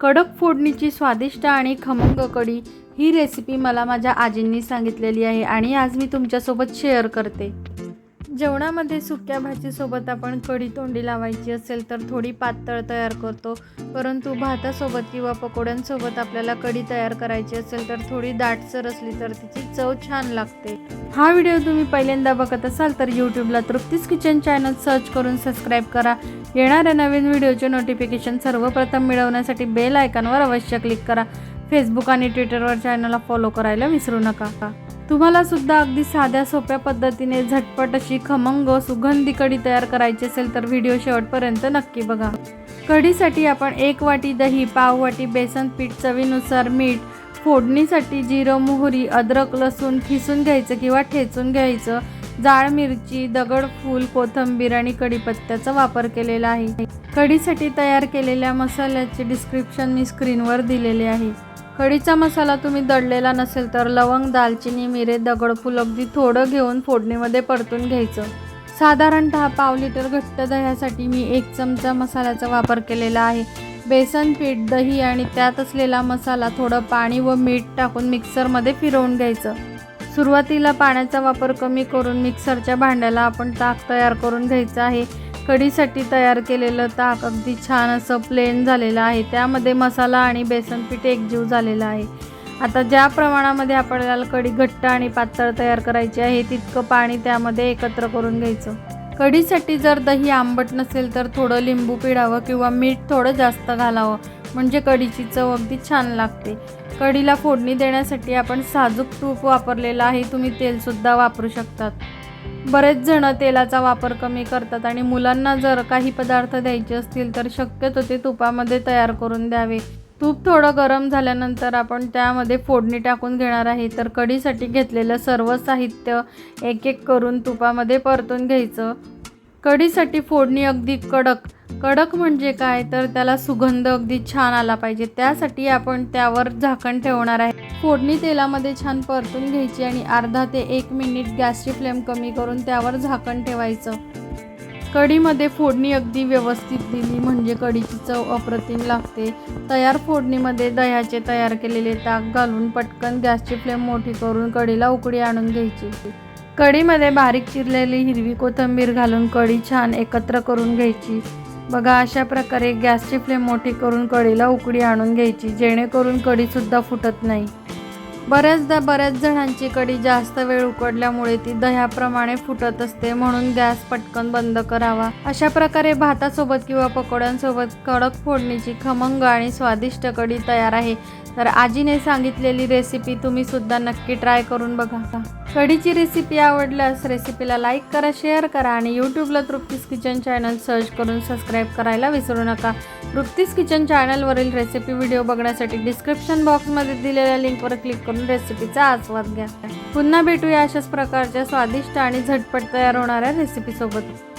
कडक फोडणीची स्वादिष्ट आणि खमंग कढी ही रेसिपी मला माझ्या आजींनी सांगितलेली आहे आणि आज मी तुमच्यासोबत शेअर करते. जेवणामध्ये सुक्या भाजीसोबत आपण कढी तोंडी लावायची असेल तर थोडी पातळ तयार करतो. परंतु भातासोबत किंवा पकोड्यांसोबत आपल्याला कढी तयार करायची असेल तर थोडी दाटसर असली तर तिची चव छान लागते. हा व्हिडिओ तुम्ही पहिल्यांदा बघत असाल तर यूट्यूबला तृप्तीस किचन चॅनल सर्च करून सबस्क्राईब करा. येणाऱ्या नवीन व्हिडिओचे नोटिफिकेशन सर्वप्रथम मिळवण्यासाठी बेल आयकॉनवर अवश्य क्लिक करा. फेसबुक आणि ट्विटरवर चॅनलला फॉलो करायला विसरू नका. तुम्हाला सुद्धा अगदी साध्या सोप्या पद्धतीने झटपट अशी खमंग सुगंधी कढी तयार करायची असेल तर व्हिडिओ शेवटपर्यंत नक्की बघा. कढीसाठी आपण एक वाटी दही पाव वाटी बेसन पीठ चवीनुसार मीठ फोडणीसाठी जिरं मोहरी अद्रक लसूण खिसून घ्यायचं किंवा ठेचून घ्यायचं. जाळ मिरची दगड फूल कोथंबीर आणि कढीपत्त्याचा वापर केलेला आहे. कढीसाठी तयार केलेल्या मसाल्याचे डिस्क्रिप्शन मी स्क्रीनवर दिलेले आहे. कढीचा मसाला तुम्ही दडलेला नसेल तर लवंग दालचिनी मिरे दगडफूल अगदी थोडं घेऊन फोडणीमध्ये परतून घ्यायचं. साधारणतः पाव लिटर घट्ट दह्यासाठी मी एक चमचा मसाल्याचा वापर केलेला आहे. बेसन पीठ दही आणि त्यात असलेला मसाला थोडं पाणी व मीठ टाकून मिक्सरमध्ये फिरवून घ्यायचं. सुरुवातीला पाण्याचा वापर कमी करून मिक्सरच्या भांड्याला आपण ताक तयार करून घ्यायचं आहे. कढीसाठी तयार केलेलं ताक अगदी छान असं प्लेन झालेलं आहे. त्यामध्ये मसाला आणि बेसन पीठ एकजीव झालेलं आहे. आता ज्या प्रमाणामध्ये आपल्याला कढी घट्ट आणि पातळ तयार करायची आहे तितकं पाणी त्यामध्ये एकत्र करून घ्यायचं. कढीसाठी जर दही आंबट नसेल तर थोडं लिंबू पिळावं किंवा मीठ थोडं जास्त घालावं म्हणजे कढीची चव अगदी छान लागते. कढीला फोडणी देण्यासाठी आपण साजूक तूप वापरलेलं आहे तुम्ही तेलसुद्धा वापरू शकतात. बरेच जण तेलाचा वापर कमी करतात आणि मुलांना जर काही पदार्थ द्यायचे असतील तर शक्यतो ते तुपामध्ये तयार करून द्यावे. तूप थोडं गरम झाल्यानंतर आपण त्यामध्ये फोडणी टाकून घेणार आहे. तर कढीसाठी घेतलेलं सर्व साहित्य एक एक करून तुपामध्ये परतून घ्यायचं. कढीसाठी फोडणी अगदी कडक. कडक म्हणजे काय? तर त्याला सुगंध अगदी छान आला पाहिजे. त्यासाठी आपण त्यावर झाकण ठेवणार आहे. फोडणी तेलामध्ये छान परतून घ्यायची आणि अर्धा ते एक मिनिट गॅसची फ्लेम कमी करून त्यावर झाकण ठेवायचं. कढीमध्ये फोडणी अगदी व्यवस्थित दिली म्हणजे कढीची चव अप्रतिम लागते. तयार फोडणीमध्ये दह्याचे तयार केलेले ताक घालून पटकन गॅसची फ्लेम मोठी करून कढीला उकडी आणून घ्यायची. कढीमध्ये बारीक चिरलेली हिरवी कोथिंबीर घालून कढी छान एकत्र करून घ्यायची. बघा अशा प्रकारे गॅसची फ्लेम मोठी करून कढीला उकडी आणून घ्यायची जेणेकरून कढीसुद्धा फुटत नाही. बऱ्याचदा बऱ्याच जणांची कढी जास्त वेळ उकडल्यामुळे ती दह्याप्रमाणे फुटत असते म्हणून गॅस पटकन बंद करावा. अशा प्रकारे भातासोबत किंवा पकोड्यांसोबत कडक फोडणीची खमंग आणि स्वादिष्ट कढी तयार आहे. तर आजीने सांगितलेली रेसिपी तुम्ही सुद्धा नक्की ट्राय करून बघा. कढीची रेसिपी आवडल्यास रेसिपीला लाईक करा शेअर करा आणि यूट्यूबला तृप्तीस किचन चॅनल सर्च करून सबस्क्राईब करायला विसरू नका. तृप्तीस किचन चॅनलवरील रेसिपी व्हिडिओ बघण्यासाठी डिस्क्रिप्शन बॉक्समध्ये दिलेल्या लिंकवर क्लिक करून रेसिपीचा आस्वाद घ्या. पुन्हा भेटूया अशाच प्रकारच्या स्वादिष्ट आणि झटपट तयार होणाऱ्या रेसिपीसोबत